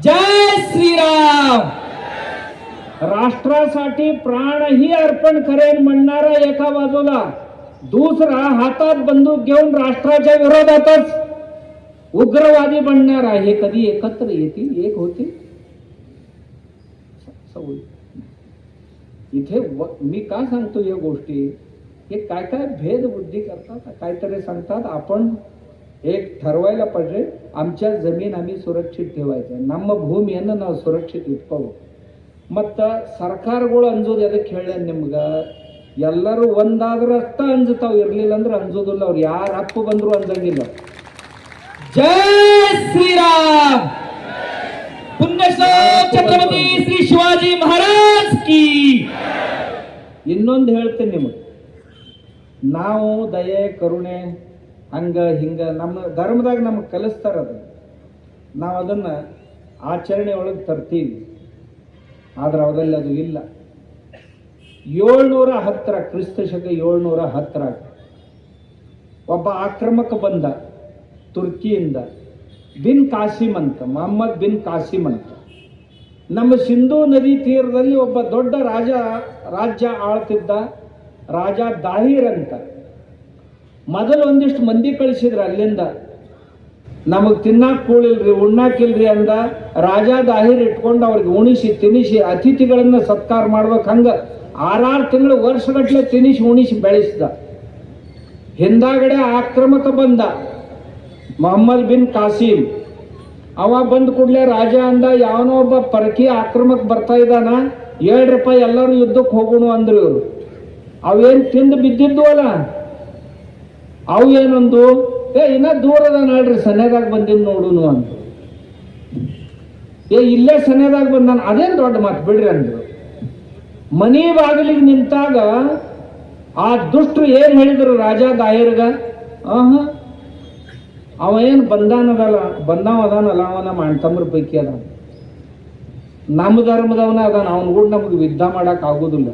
जय श्रीराम। राष्ट्रासाठी प्राणही अर्पण करेन म्हणणारा एका बाजूला दुसरा हातात बंदूक घेऊन राष्ट्राच्या विरोधातच उग्रवादी बनणारा हे कधी एकत्र येतील? एक होतील? इथे व- मी का सांगतो या गोष्टी? हे काय काय भेद बुद्धी करतात? काहीतरी सांगतात. आपण एक ठरवायला पाहिजे आमच्या जमीन आम्ही सुरक्षित ठेवायचं ನಮ್ಮ ಭೂಮಿಯನ್ನು ನಾವು ಸುರಕ್ಷಿತ ಇಟ್ಕೋಬೇಕು ಮತ್ತು ಸರ್ಕಾರಗಳು ಅಂಜೋದು ಎದಕ್ಕೆ ಹೇಳ ನಿಮ್ಗೆ ಎಲ್ಲರೂ ಒಂದಾದ್ರೆ ಅಷ್ಟ ಅಂಜುತ್ತಾವ್ ಇರ್ಲಿಲ್ಲ ಅಂದ್ರೆ ಅಂಜೋದಿಲ್ಲ ಅವ್ರು ಯಾರು ಅಪ್ಪ ಬಂದ್ರು ಅಂಜಂಗಿಲ್ಲ जय श्रीराम पुण्यश्लोक छत्रपती श्री शिवाजी महाराज की ಇನ್ನೊಂದು ಹೇಳ್ತೀನಿ ನಿಮಗೆ ನಾವು ದಯೆ ಕರುಣೆ ಹಂಗ, ಹಿಂಗ, ನಮ್ಮ ಧರ್ಮದಾಗ ನಮಗೆ ಕಲಿಸ್ತಾರ ಅದು. ನಾವು ಅದನ್ನ ಆಚರಣೆ ಒಳಗೆ ತರ್ತೀವಿ. ಆದ್ರೆ ಅವರಲ್ಲಿ ಅದು ಇಲ್ಲ. ಏಳ್ನೂರ ಹತ್ತರ, ಕ್ರಿಸ್ತ ಶಕ ಏಳ್ನೂರ ಹತ್ತರ. ಒಬ್ಬ ಆಕ್ರಮಕ ಬಂದ ತುರ್ಕಿಯಿಂದ ಬಿನ್ ಕಾಸಿಮ್ ಅಂತ, ಮೊಹಮ್ಮದ್ ಬಿನ್ ಕಾಸಿಮ್ ಅಂತ. ನಮ್ಮ ಸಿಂಧೂ ನದಿ ತೀರದಲ್ಲಿ ಒಬ್ಬ ದೊಡ್ಡ ರಾಜ, ರಾಜ್ಯ ಆಳ್ತಿದ್ದ ರಾಜ ದಾಹಿರ್ ಅಂತ. ಮೊದಲು ಒಂದಿಷ್ಟು ಮಂದಿ ಕಳಿಸಿದ್ರು ಅಲ್ಲಿಂದ. ನಮಗ್ ತಿನ್ನಾಕ್ ಕೂಳಿಲ್ರಿ, ಉಣ್ಣಾಕಿಲ್ರಿ ಅಂದ ರಾಜ ದಾಹಿರ್ ಇಟ್ಕೊಂಡು ಅವ್ರಿಗೆ ಉಣಿಸಿ, ತಿನಿಸಿ, ಅತಿಥಿಗಳನ್ನ ಸತ್ಕಾರ ಮಾಡ್ಬೇಕು ಹಂಗ ಆರಾರು ತಿಂಗಳು ವರ್ಷಗಟ್ಟಲೆ ತಿನಿಸಿ, ಉಣಿಸಿ ಬೆಳೆಸಿದ. ಹಿಂದಾಗಡೆ ಆಕ್ರಮಕ ಬಂದ ಮೊಹಮ್ಮದ್ ಬಿನ್ ಕಾಸಿಮ್. ಅವ ಬಂದ ಕೂಡಲೇ ರಾಜ ಅಂದ, ಯಾವನೋ ಒಬ್ಬ ಪರಕಿ ಆಕ್ರಮಕ್ ಬರ್ತಾ ಇದ್ದಾನ, ಹೇಳ್ರಪ್ಪ ಎಲ್ಲರೂ ಯುದ್ಧಕ್ಕೆ ಹೋಗೋಣ ಅಂದ್ರು ಇವರು. ಅವೇನ್ ತಿಂದು ಬಿದ್ದಿದ್ದು ಅಲ್ಲ ಅವು ಏನೊಂದು? ಏ, ಇನ್ನ ದೂರದ ನೋಡ್ರಿ, ಸನ್ಯದಾಗ ಬಂದಿದ್ದು ನೋಡುನು ಅಂತ ಏ, ಇಲ್ಲೇ ಸನ್ನೆದಾಗ ಬಂದಾನ, ಅದೇನು ದೊಡ್ಡ ಮಾತು ಬಿಡ್ರಿ ಅಂದ್ರು. ಮನಿ ಬಾಗಿಲಿಗೆ ನಿಂತಾಗ ಆ ದುಷ್ಟರು ಏನು ಹೇಳಿದ್ರು ರಾಜ ದಾಯರ್ಗ ಆಹ, ಅವ ಏನು ಬಂದಾನದಲ್ಲ ಬಂದಾವ ಅದಾನಲ್ಲ ಅವನ ಅಣ್ತಮ್ಮರ ಪೈಕಿ ಅದ ನಮ್ಮ ಧರ್ಮದವನ ಅದಾನ, ಅವನ ಕೂಡ ನಮಗೆ ಯುದ್ಧ ಮಾಡಕ್ ಆಗುದಿಲ್ಲ.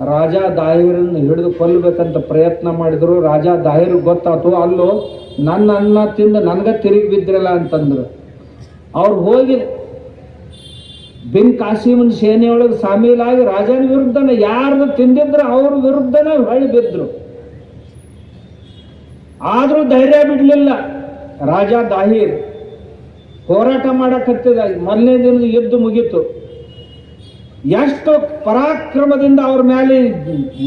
ರಾಜ ದಾಹಿರನ್ನು ಹಿಡಿದು ಕೊಲ್ಲಬೇಕಂತ ಪ್ರಯತ್ನ ಮಾಡಿದ್ರು. ರಾಜ ದಾಹಿರ್ ಗೊತ್ತಾಯ್ತು ಅಲ್ಲೂ, ನನ್ನ ಅನ್ನ ತಿಂದು ನನಗೆ ತಿರುಗಿ ಬಿದ್ರಲ್ಲ ಅಂತಂದ್ರು. ಅವ್ರು ಹೋಗಿ ಬಿನ್ ಕಾಸಿಮನ್ ಸೇನೆಯೊಳಗೆ ಸಾಮೀಲಾಗಿ ರಾಜನ ವಿರುದ್ಧನೇ ಯಾರನ್ನು ತಿಂದಿದ್ರು ಅವ್ರ ವಿರುದ್ಧನೇ ಹೊಳ್ಳಿ ಬಿದ್ರು. ಆದರೂ ಧೈರ್ಯ ಬಿಡಲಿಲ್ಲ. ರಾಜ ದಾಹಿರ್ ಹೋರಾಟ ಮಾಡಕತ್ತಿದ. ಮೊದಲನೇ ದಿನದ ಯುದ್ಧ ಮುಗೀತು. ಎಷ್ಟು ಪರಾಕ್ರಮದಿಂದ ಅವ್ರ ಮೇಲೆ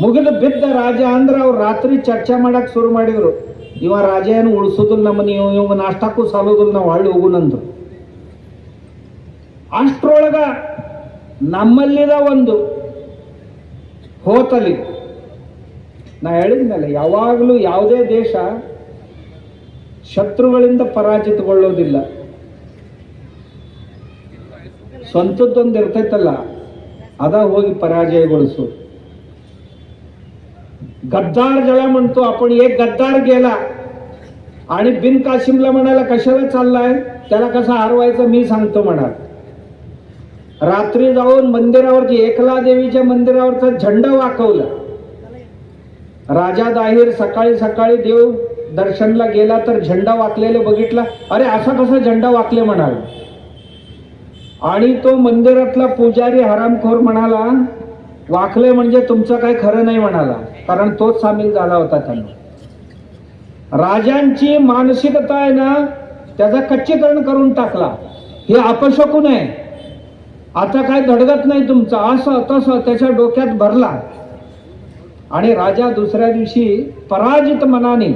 ಮುಗಿದು ಬಿದ್ದ ರಾಜ ಅಂದ್ರೆ ಅವ್ರು ರಾತ್ರಿ ಚರ್ಚೆ ಮಾಡಕ್ಕೆ ಶುರು ಮಾಡಿದ್ರು. ಇವ ರಾಜ ಏನು ಉಳಿಸೋದಿಲ್ಲ ನಮ್ಮ ನೀವು, ಇವಾಗ ನಾಷ್ಟಕ್ಕೂ ಸಾಲೋದಿಲ್ಲ, ನಾವು ಹಳ್ಳಿ ಹೋಗುನಂದ್ರು ಅಷ್ಟ್ರೊಳಗ ನಮ್ಮಲ್ಲಿದ ಒಂದು ಹೋತಲಿ. ನಾ ಹೇಳಿದ್ಮೇಲೆ ಯಾವಾಗಲೂ ಯಾವುದೇ ದೇಶ ಶತ್ರುಗಳಿಂದ ಪರಾಜಿತಗೊಳ್ಳೋದಿಲ್ಲ. ಸ್ವಂತದ್ದೊಂದು ಇರ್ತೈತಲ್ಲ ಅದ ಹೋಗಿ ಪರಾಜಯಗೊಳಿಸು. गद्दार ज्याला म्हणतो आपण एक गद्दार गेला आणि बिन काशिमला म्हणायला कशाला चाललाय त्याला कसा हरवायचं मी सांगतो म्हणा रात्री जाऊन मंदिरावरती एकला देवीच्या मंदिरावरचा झेंडा वाकवला राजा दाहीर सकाळी सकाळी देव दर्शनला गेला तर झेंडा वाकलेले बघितला अरे असा कसा झेंडा वाकले म्हणाला आणि तो मंदिरातला पुजारी हरामखोर म्हणाला वाकले म्हणजे तुमचं काही खरं नाही म्हणाला कारण तोच सामील झाला होता त्यांना. राजांची मानसिकता आहे ना त्याचा कच्चीकरण करून टाकला. हे अपशकून आहे. आता काय धडगत नाही तुमचं असं तसं त्याच्या डोक्यात भरला. आणि राजा दुसऱ्या दिवशी पराजित मनाने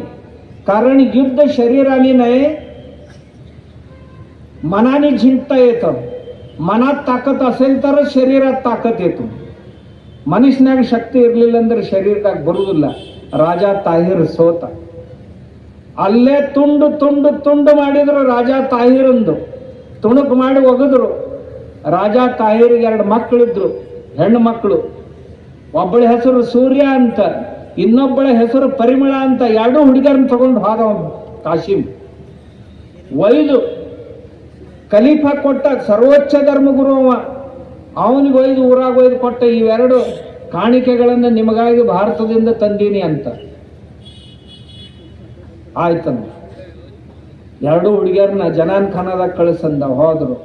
कारण युद्ध शरीराने नाही मनाने जिंकता येतं. ಮನಾತ್ ತಾಕತ್ ಅಸೇಲ್ ತರ ಶರೀರ ತಾಕತ್ ಇತ್ತು ಮನುಷ್ಯನಾಗ ಶಕ್ತಿ ಇರಲಿಲ್ಲ ಅಂದ್ರೆ ಶರೀರದಾಗ ಬರುವುದಿಲ್ಲ ರಾಜ ತಾಹಿರ್ ಸೋತ. ಅಲ್ಲೇ ತುಂಡು ತುಂಡು ತುಂಡು ಮಾಡಿದ್ರು ರಾಜ ತಾಹಿರಂದು. ತುಣುಕು ಮಾಡಿ ಒಗದ್ರು. ರಾಜ ತಾಹಿರಿಗೆ ಎರಡು ಮಕ್ಕಳಿದ್ರು ಹೆಣ್ಣು ಮಕ್ಕಳು ಒಬ್ಬಳ ಹೆಸರು ಸೂರ್ಯ ಅಂತ, ಇನ್ನೊಬ್ಬಳ ಹೆಸರು ಪರಿಮಳ ಅಂತ, ಎರಡೂ ಹುಡುಗರನ್ನು ತಗೊಂಡು ಹೋದ ಕಾಶಿಂ ಒಯ್ದು ಕಲೀಫಾ ಕೊಟ್ಟ ಸರ್ವೋಚ್ಚ ಧರ್ಮಗುರು ಅವ. ಅವನಿಗೆ ಒಯ್ದು, ಊರಾಗ ಒಯ್ದು ಕೊಟ್ಟ ಇವೆರಡು ಕಾಣಿಕೆಗಳನ್ನು ನಿಮಗಾಗಿ ಭಾರತದಿಂದ ತಂದೀನಿ ಅಂತ. ಆಯ್ತಂದ ಎರಡು ಹುಡುಗಿಯರನ್ನ ಜನಾನ್ ಖಾನದಾಗ ಕಳಿಸಂದ ಹೋದ್ರು.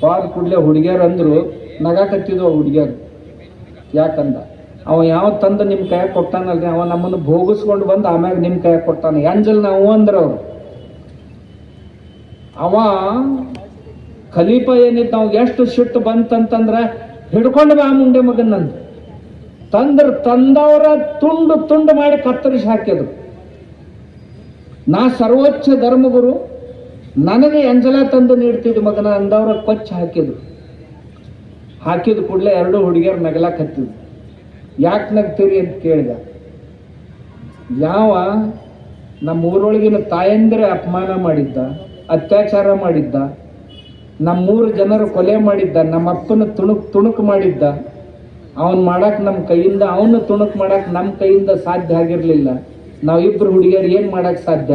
ಹೋದ ಕೂಡಲೇ ಹುಡುಗಿಯರು ಅಂದ್ರು ನಗಾಕತ್ತಿದ್ವು ಹುಡುಗಿಯರು. ಯಾಕಂದ? ಅವ ಯಾವ ತಂದು ನಿಮ್ಮ ಕೈಯಾಗ ಕೊಟ್ಟಾನಲ್ರಿ? ಅವ ನಮ್ಮನ್ನು ಭೋಗಿಸ್ಕೊಂಡು ಬಂದು ಆಮ್ಯಾಗ ನಿಮ್ಮ ಕೈಯಾಗ ಕೊಟ್ಟಾನ. ಎಂಜಲ್ ನಾವು ಅಂದ್ರ ಅವ್ರು ಅವ ಖಲೀಫ ಏನಿತ್ತು? ನಾವು ಎಷ್ಟು ಸಿಟ್ಟು ಬಂತಂತಂದ್ರೆ ಹಿಡ್ಕೊಂಡು ಬಾ ಮುಂಡೆ ಮಗನಂತ ತಂದ್ರ ತಂದವರ ತುಂಡು ತುಂಡು ಮಾಡಿ ಕತ್ತರಿಸಿ ಹಾಕಿದ್ರು. ನಾ ಸರ್ವೋಚ್ಚ ಧರ್ಮಗುರು, ನನಗೆ ಎಂಜಲ ತಂದು ನೀಡ್ತಿದ್ದು ಮಗನ ಅಂದವ್ರ ಕೊಚ್ಚ ಹಾಕಿದ್ರು. ಹಾಕಿದ ಕೂಡಲೇ ಎರಡು ಹುಡುಗಿಯರು ನಗಲಾಕ್ ಹತ್ತಿದ್ರು. ಯಾಕೆ ನಗ್ತೀರಿ ಅಂತ ಕೇಳಿದ. ಯಾವ ನಮ್ಮ ಊರೊಳಗಿನ ತಾಯಂದಿರ ಅಪಮಾನ ಮಾಡಿದ್ದ, ಅತ್ಯಾಚಾರ ಮಾಡಿದ್ದ ನಮ್ಮೂರು ಜನರು ಕೊಲೆ ಮಾಡಿದ್ದ ನಮ್ಮ ಅಪ್ಪನ ತುಣುಕ್, ತುಣುಕು ಮಾಡಿದ್ದ, ಅವನು ಮಾಡಕ್ಕೆ ನಮ್ಮ ಕೈಯಿಂದ, ಅವನು ತುಣುಕ್ ಮಾಡಕ್ಕೆ ನಮ್ಮ ಕೈಯಿಂದ ಸಾಧ್ಯ ಆಗಿರಲಿಲ್ಲ. ನಾವಿಬ್ಬರು ಹುಡುಗಿಯರು ಏನು ಮಾಡಕ್ ಸಾಧ್ಯ?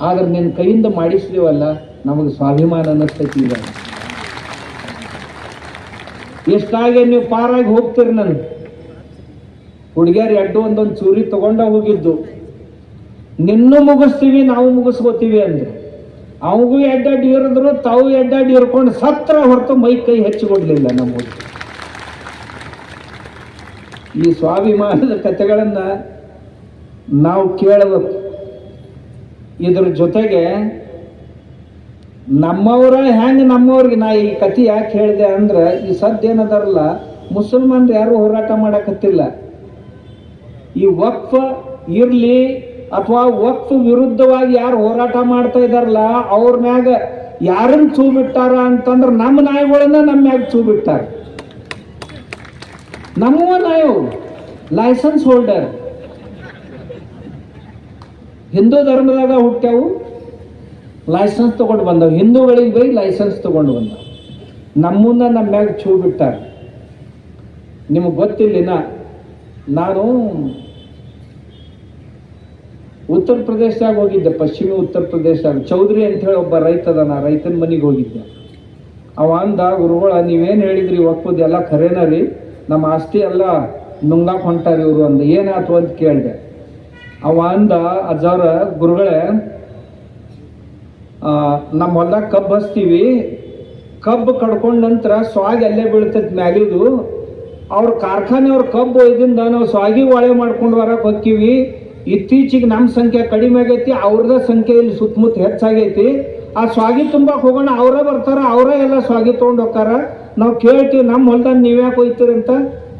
ಆದ್ರೆ ನಿನ್ನ ಕೈಯಿಂದ ಮಾಡಿಸ್ತೀವಲ್ಲ ನಮಗೆ ಸ್ವಾಭಿಮಾನ ಅನ್ನಿಸ್ತೈತಿ ಈಗ. ಎಷ್ಟಾಗೆ ನೀವು ಪಾರಾಗಿ ಹೋಗ್ತೀರಿ ನನ್? ಹುಡುಗಿಯರು ಎಡ್ಡು ಒಂದೊಂದು ಚೂರಿ ತಗೊಂಡ ಹೋಗಿದ್ದು. ನಿನ್ನೂ ಮುಗಿಸ್ತೀವಿ, ನಾವು ಮುಗಿಸ್ಕೋತೀವಿ ಅಂದ್ರೆ. ಅವಗೂ ಎಡ್ಡಾಡಿ ಇರಿದ್ರು, ತಾವು ಎಡ್ಡಾಡಿ ಇರ್ಕೊಂಡು ಸತ್ರ ಹೊರತು ಮೈ ಕೈ ಹೆಚ್ಚಿಕೊಡ್ಲಿಲ್ಲ ನಮಗೆ ಈ ಸ್ವಾಭಿಮಾನದ ಕಥೆಗಳನ್ನು ನಾವು ಕೇಳಬೇಕು. ಇದ್ರ ಜೊತೆಗೆ ನಮ್ಮವರ ಹೆಂಗ್ ನಮ್ಮವ್ರಿಗೆ ನಾ ಈ ಕಥೆ ಯಾಕೆ ಹೇಳಿದೆ ಅಂದ್ರೆ, ಈ ಸದ್ಯ ಏನದಾರಲ್ಲ, ಮುಸಲ್ಮಾನ್ರು ಯಾರು ಹೋರಾಟ ಮಾಡಕತ್ತಿಲ್ಲ. ಈ ವಕ್ಫ ಇರ್ಲಿ ಅಥವಾ ವಕ್ಫ್ ವಿರುದ್ಧವಾಗಿ ಯಾರು ಹೋರಾಟ ಮಾಡ್ತಾ ಇದಾರಲ್ಲ ಅವ್ರ ಮ್ಯಾಗ ಯಾರನ್ನ ಚೂ ಬಿಟ್ಟಾರ ಅಂತಂದ್ರೆ ನಮ್ಮ ನಾಯಿಗಳನ್ನ ನಮ್ಮ ಮ್ಯಾಗ ಚೂ ಬಿಟ್ಟಾರ ನಾಯವು ಲೈಸೆನ್ಸ್ ಹೋಲ್ಡರ್ ಹಿಂದೂ ಧರ್ಮದಾಗ ಹುಟ್ಟ್ಯಾವು ಲೈಸೆನ್ಸ್ ತಗೊಂಡು ಬಂದವು. ಹಿಂದೂಗಳಿಗೆ ಬೈ ಲೈಸೆನ್ಸ್ ತಗೊಂಡು ಬಂದವು. ನಮ್ಮನ್ನ ನಮ್ಮ ಮ್ಯಾಗ ಚೂ ಬಿಟ್ಟಾರ ನಿಮಗೆ ಗೊತ್ತಿಲ್ಲಿನ ನಾನು ಉತ್ತರ ಪ್ರದೇಶದಾಗ ಹೋಗಿದ್ದೆ, ಪಶ್ಚಿಮ ಉತ್ತರ ಪ್ರದೇಶದಾಗ. ಚೌಧರಿ ಅಂತ ಹೇಳಿ ಒಬ್ಬ ರೈತ ನಾ ರೈತನ ಮನೆಗೆ ಹೋಗಿದ್ದೆ. ಅವ ಅಂದ, ಗುರುಗಳ, ನೀವೇನು ಹೇಳಿದ್ರಿ? ಒಪ್ಪದ ಎಲ್ಲ ಖರೇನ ರೀ? ನಮ್ಮ ಆಸ್ತಿ ಎಲ್ಲ ನುಂಗಾಕ್ ಹೊಂಟಾರಿ ಇವರು ಅಂದ. ಏನಾಯ್ತು ಅಂತ ಕೇಳಿದೆ. ಅವ ಅಂದ ಅಜ್ಜಾರ ಗುರುಗಳೇ ನಮ್ಮ ಹೊಲ್ದಾಗ ಕಬ್ಬು ಹಚ್ತೀವಿ. ಕಬ್ಬು ಕಡ್ಕೊಂಡ ನಂತರ ಸ್ವಾಗಿ ಅಲ್ಲೇ ಬೀಳ್ತೈತಿ ಮ್ಯಾಲಿದು. ಅವ್ರ ಕಾರ್ಖಾನೆ ಅವ್ರ ಕಬ್ಬು ಒಯ್ದಿಂದ ನಾವು ಸ್ವಾಗಿ ಒಳೆ ಮಾಡ್ಕೊಂಡು ಬರಕ್ ಹೋಗ್ತೀವಿ. ಇತ್ತೀಚೆಗೆ ನಮ್ಮ ಸಂಖ್ಯೆ ಕಡಿಮೆ ಆಗೈತಿ, ಅವ್ರದ ಸಂಖ್ಯೆ ಇಲ್ಲಿ ಸುತ್ತಮುತ್ತ ಹೆಚ್ಚಾಗೈತಿ. ಆ ಸ್ವಾಗಿ ತುಂಬಾಕ್ ಹೋಗೋಣ, ಅವರೇ ಬರ್ತಾರ, ಅವರೇ ಎಲ್ಲ ಸ್ವಾಗಿ ತೊಗೊಂಡು ಹೋಗ್ತಾರ. ನಾವು ಕೇಳ್ತೀವಿ ನಮ್ಮ ಹೊಲ್ದಾಗ ನೀವ್ಯಾಕೆ ಒಯ್ತೀರಿ ಅಂತ.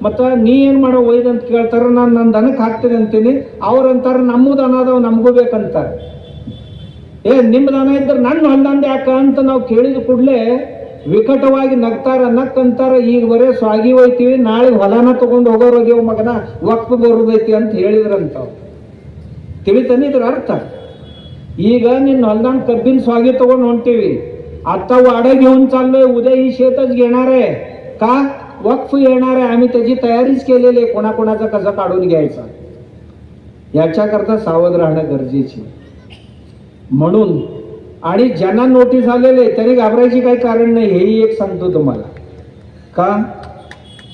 ಮತ್ತು ನೀ ಏನು ಮಾಡೋ ಒಯ್ದು ಅಂತ ಕೇಳ್ತಾರ, ನಾನು ನನ್ನ ದನಕ್ಕೆ ಹಾಕ್ತೀನಿ ಅಂತೀನಿ. ಅವ್ರು ಅಂತಾರೆ ನಮ್ಮದು ದನ ಅದಾವ, ನಮಗೂ ಬೇಕಂತಾರೆ ಏ ನಿಮ್ಮ ದನ ಇದ್ರೆ ನನ್ನ ಹೊಲ್ದಂದ ಯಾಕ ಅಂತ ನಾವು ಕೇಳಿದ ಕೂಡಲೇ ವಿಕಟವಾಗಿ ನಗ್ತಾರ ನಕ್ಕಂತಾರ ಈಗ ಬರೇ ಸ್ವಾಗಿ ಹೋಯ್ತೀವಿ ನಾಳೆ ಹೊಲನ ತಗೊಂಡು ಹೋಗೋರು ಮಗನ ವಕ್ಫ್ ಬರುದೈತಿ ಅಂತ ಹೇಳಿದ್ರಂತ ತಿಳಿತನಿದ್ರ ಅರ್ಥ? ಈಗ ನೀನು ಹೊಲ್ದಾಣ ಕಬ್ಬಿನ ಸ್ವಾಗೆ ತಗೊಂಡು ಹೊಂಟೀವಿ. आता वाडा घेऊन चाललोय उद्या ही शेतच घेणार आहे का वक्फ येणार आहे आम्ही त्याची तयारीच केलेली आहे कोणाकोणाचा कसा काढून घ्यायचा याच्याकरता सावध राहणं गरजेचे म्हणून आणि ज्यांना नोटीस आलेले तरी घाबरायची काही कारण नाही हेही एक सांगतो तुम्हाला का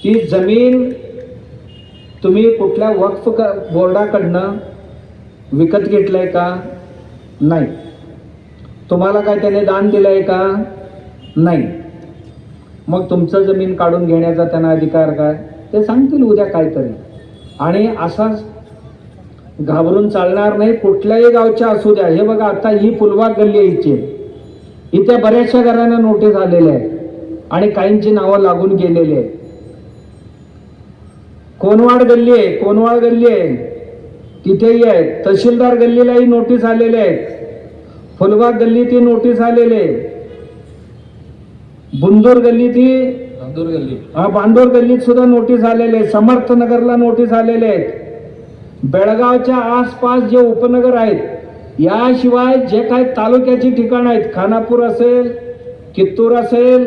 ती जमीन तुम्ही कुठल्या वक्फ बोर्डाकडनं विकत घेतलंय का? नाही. तुम्हाला काय त्याने दान दिलंय का? नाही. मग तुमचं जमीन काढून घेण्याचा त्यांना अधिकार काय? ते सांगतील उद्या काहीतरी. आणि असाच घाबरून चालणार नाही कुठल्याही गावच्या असू द्या. हे बघा आता ही फुलबाग गल्ली आहे इथे. इथे बऱ्याचशा घरांना नोटीस आलेल्या आहेत. आणि काहींची नावं लागून गेलेली आहेत. कोनवाड गल्ली आहे कोनवाड गल्ली आहे. तिथेही आहे तहसीलदार गल्लीलाही नोटीस आलेले आहेत. फुलबाग गल्ली ती नोटीस आलेले बुंदूर गल्ली. ती हा बांदोर गल्लीत सुद्धा नोटीस आलेले समर्थ नगरला नोटीस आलेले आहेत. बेळगावच्या आसपास जे उपनगर आहेत याशिवाय जे काही तालुक्याची ठिकाणं आहेत खानापूर असेल कित्तूर असेल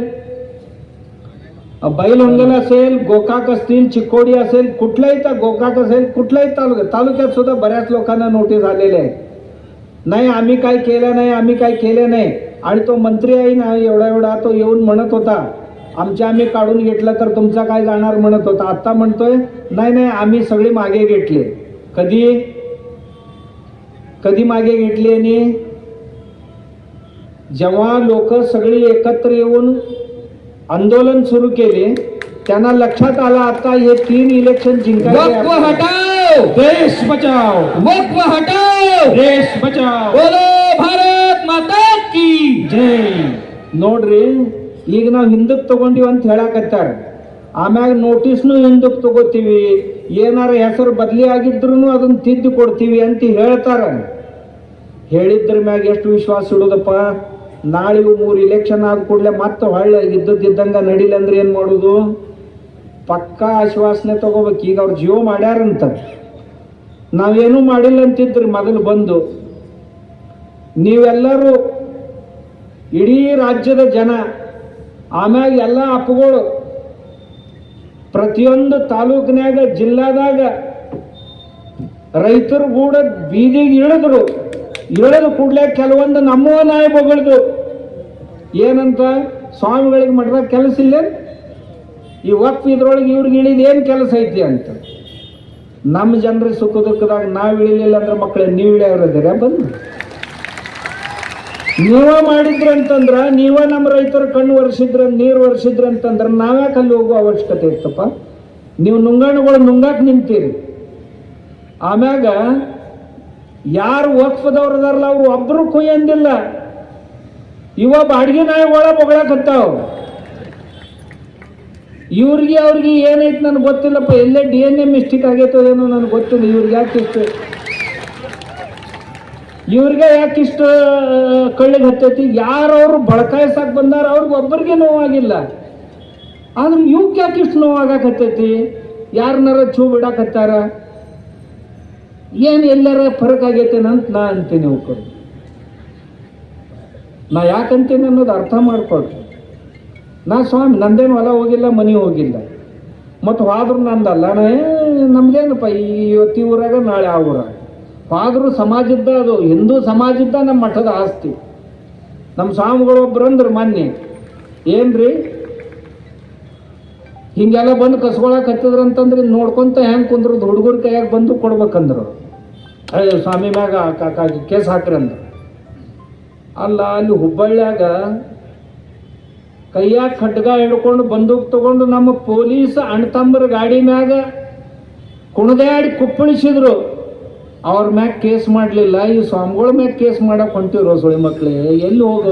बैल उंगल असेल गोकाक असतील चिकोडी असेल कुठलाही ता गोकाक असेल कुठलाही तालुका तालुक्यात सुद्धा बऱ्याच लोकांना नोटीस आलेल्या आहेत. नाही आम्ही काय केलं नाही आम्ही काय केलं नाही. आणि तो मंत्री आहे ना एवढा एवढा तो येऊन म्हणत होता आमच्या आम्ही काढून घेतलं तर तुमचा काय जाणार? म्हणत होता. आत्ता म्हणतोय नाही नाही आम्ही सगळे मागे घेतले. कधी? कधी मागे घेतली आणि? जेव्हा लोक सगळी एकत्र येऊन आंदोलन सुरू केले त्यांना लक्षात आलं आता हे तीन इलेक्शन वक्फ जिंकायचे हटाओ देश बचाओ वक्फ हटाओ देश बचाओ बोलो भारत माता की ಜೈ ನೋಡ್ರಿ ಈಗ ನಾವು ಹಿಂದಕ್ಕೆ ತಗೊಂಡಿವಿ ಅಂತ ಹೇಳಕತ್ತಾರ ಆಮ್ಯಾಗ ನೋಟಿಸ್ನು ಹಿಂದಕ್ಕೆ ತಗೋತೀವಿ ಏನಾರ ಹೆಸರು ಬದಲಿ ಆಗಿದ್ರು ಅದನ್ನ ತಿದ್ದಿ ಕೊಡ್ತೀವಿ ಅಂತ ಹೇಳ್ತಾರ ಹೇಳಿದ್ರ ಮ್ಯಾಗ ಎಷ್ಟು ವಿಶ್ವಾಸ ಇಡೋದಪ್ಪ ನಾಳೆ ಮೂರು ಇಲೆಕ್ಷನ್ ಆದ ಕೂಡಲೇ ಮತ್ತೆ ಹೊಳ್ಳೆ ಇದ್ದದ್ದಿದ್ದಂಗೆ ನಡಿಲ್ಲ ಅಂದ್ರೆ ಏನು ಮಾಡೋದು? ಪಕ್ಕಾ ಆಶ್ವಾಸನೆ ತಗೋಬೇಕು. ಈಗ ಅವ್ರು ಜೀವ ಮಾಡ್ಯಾರಂತ ನಾವೇನೂ ಮಾಡಿಲ್ಲ ಅಂತಿದ್ರಿ ಮೊದಲು ಬಂದು. ನೀವೆಲ್ಲರೂ ಇಡೀ ರಾಜ್ಯದ ಜನ, ಆಮ್ಯಾಗ ಎಲ್ಲ ಅಪ್ಪಗಳು, ಪ್ರತಿಯೊಂದು ತಾಲೂಕಿನಾಗ ಜಿಲ್ಲಾದಾಗ ರೈತರು ಕೂಡ ಬೀದಿಗೆ ಇಳಿದ್ರು. ಇಳಿದು ಕೂಡಲೇ ಕೆಲವೊಂದು ನಮ್ಮವ ನಾಯಿ ಬೊಗಳ್ದು. ಏನಂತ ಸ್ವಾಮಿಗಳಿಗೆ ಮಾಡ್ರ ಕೆಲಸ ಇಲ್ಲ? ಈ ಒಪ್ಪು ಇದ್ರೊಳಗೆ ಇವ್ರಿಗೆ ಇಳಿದ ಏನು ಕೆಲಸ ಐತಿ ಅಂತ. ನಮ್ಮ ಜನರ ಸುಖ ದುಃಖದಾಗ ನಾವು ಇಳಿಲಿಲ್ಲ ಅಂದ್ರೆ ಮಕ್ಕಳೇ ನೀವು ಇಳಿಯೋರಿದ್ದೀರ ಬಂದು ನೀವ ಮಾಡಿದ್ರ ಅಂತಂದ್ರೆ, ನೀವ ನಮ್ಮ ರೈತರು ಕಣ್ಣು ಒರೆಸಿದ್ರ, ನೀರು ಒರೆಸಿದ್ರ ಅಂತಂದ್ರೆ ನಾವ್ಯಾಕೆ ಅಲ್ಲಿ ಹೋಗೋ ಅವಶ್ಯಕತೆ ಇತ್ತಪ್ಪ? ನೀವು ನುಂಗಾಣುಗಳು ನುಂಗಾಕ್ ನಿಂತೀರಿ. ಆಮ್ಯಾಗ ಯಾರು ವಕ್ಫದವ್ರು ಅದಾರಲ್ಲ, ಅವ್ರು ಒಬ್ರು ಕುಯ್ಯಂದಿಲ್ಲ ಇವ ಬಾಡಿಗೆ ನಾಯಿಗಳ ಬೊಗಳಕತ್ತಾವ ಇವ್ರಿಗೆ ಅವ್ರಿಗೆ ಏನೈತೆ ನನಗೆ ಗೊತ್ತಿಲ್ಲಪ್ಪ, ಎಲ್ಲೇ ಡಿ ಎನ್ ಎ ಮಿಸ್ಟೇಕ್ ಆಗೈತೋ ಏನೋ ನನಗೆ ಗೊತ್ತಿಲ್ಲ, ಇವ್ರಿಗೆ ಯಾಕೆ ಇಷ್ಟು? ಇವ್ರಿಗೆ ಯಾಕೆ ಇಷ್ಟು ಕಳ್ಳಿಗೆ ಹತ್ತೈತಿ? ಯಾರವರು ಬಳಕಾಯಿಸಕ್ ಬಂದಾರ, ಅವ್ರಿಗೆ ಒಬ್ಬರಿಗೆ ನೋವಾಗಿಲ್ಲ. ಆದ್ರೆ ಇವ್ಕೆ ಯಾಕೆ ಇಷ್ಟು ನೋವಾಗಕತ್ತೈತಿ ಯಾರನ್ನಾರ ಚೂ ಬಿಡಾಕತ್ತಾರ ಏನು ಎಲ್ಲರ ಫರಕ್ ಆಗೈತೆ ಅಂತ ನಾ ಅಂತೀನಿ ಅವ್ಕರು. ನಾ ಯಾಕಂತೀನಿ ಅನ್ನೋದು ಅರ್ಥ ಮಾಡ್ಕೊಳ್ರಿ. ನಾ ಸ್ವಾಮಿ, ನಂದೇನು ಹೊಲ ಹೋಗಿಲ್ಲ, ಮನೆ ಹೋಗಿಲ್ಲ. ಮತ್ತು ಹಾದ್ರು ನಂದಲ್ಲ. ನಾ ಈ ಇವತ್ತು ಊರಾಗ, ನಾಳೆ ಆ ಊರಾಗ? ಆದರೂ ಸಮಾಜದ್ದ ಅದು, ಹಿಂದೂ ಸಮಾಜದ್ದ ನಮ್ಮ ಮಠದ ಆಸ್ತಿ. ನಮ್ಮ ಸ್ವಾಮಿಗಳು ಒಬ್ರು ಅಂದ್ರು ಮೊನ್ನೆ, ಏನ್ರಿ? ಹಿಂಗೆಲ್ಲ ಬಂದು ಕಸ್ಕೊಳಕ್ ಹತ್ತಿದ್ರ ಅಂತಂದ್ರೆ ನೋಡ್ಕೊಂತ ಹೆಂಗೆ ಕುಂದ್ರದು? ಹುಡುಗರ ಕೈಯಾಗ ಬಂದು ಕೊಡ್ಬೇಕಂದ್ರು. ಅಯ್ಯೋ ಸ್ವಾಮಿ ಮ್ಯಾಗ ಕೇಸ್ ಹಾಕ್ರಿ ಅಂದ್ರು. ಅಲ್ಲ ಅಲ್ಲಿ ಹುಬ್ಬಳ್ಳಿಯಾಗ ಕೈಯಾಗ ಖಡ್ಗ ಹಿಡ್ಕೊಂಡು ಬಂದೂಕ್ ತಗೊಂಡು ನಮ್ಮ ಪೊಲೀಸ್ ಅಣ್ತಂಬರ ಗಾಡಿ ಮ್ಯಾಗ ಕುಣದಾಡಿ ಕುಪ್ಪಳಿಸಿದ್ರು. ಅವ್ರ ಮ್ಯಾಗ ಕೇಸ್ ಮಾಡ್ಲಿಲ್ಲ. ಈ ಸ್ವಾಮಿಗಳ ಮ್ಯಾಗ ಕೇಸ್ ಮಾಡಕ್ ಹೊಂಟಿರೋ ಸುಳಿ ಮಕ್ಳೇ. ಎಲ್ಲಿ ಹೋಗೋ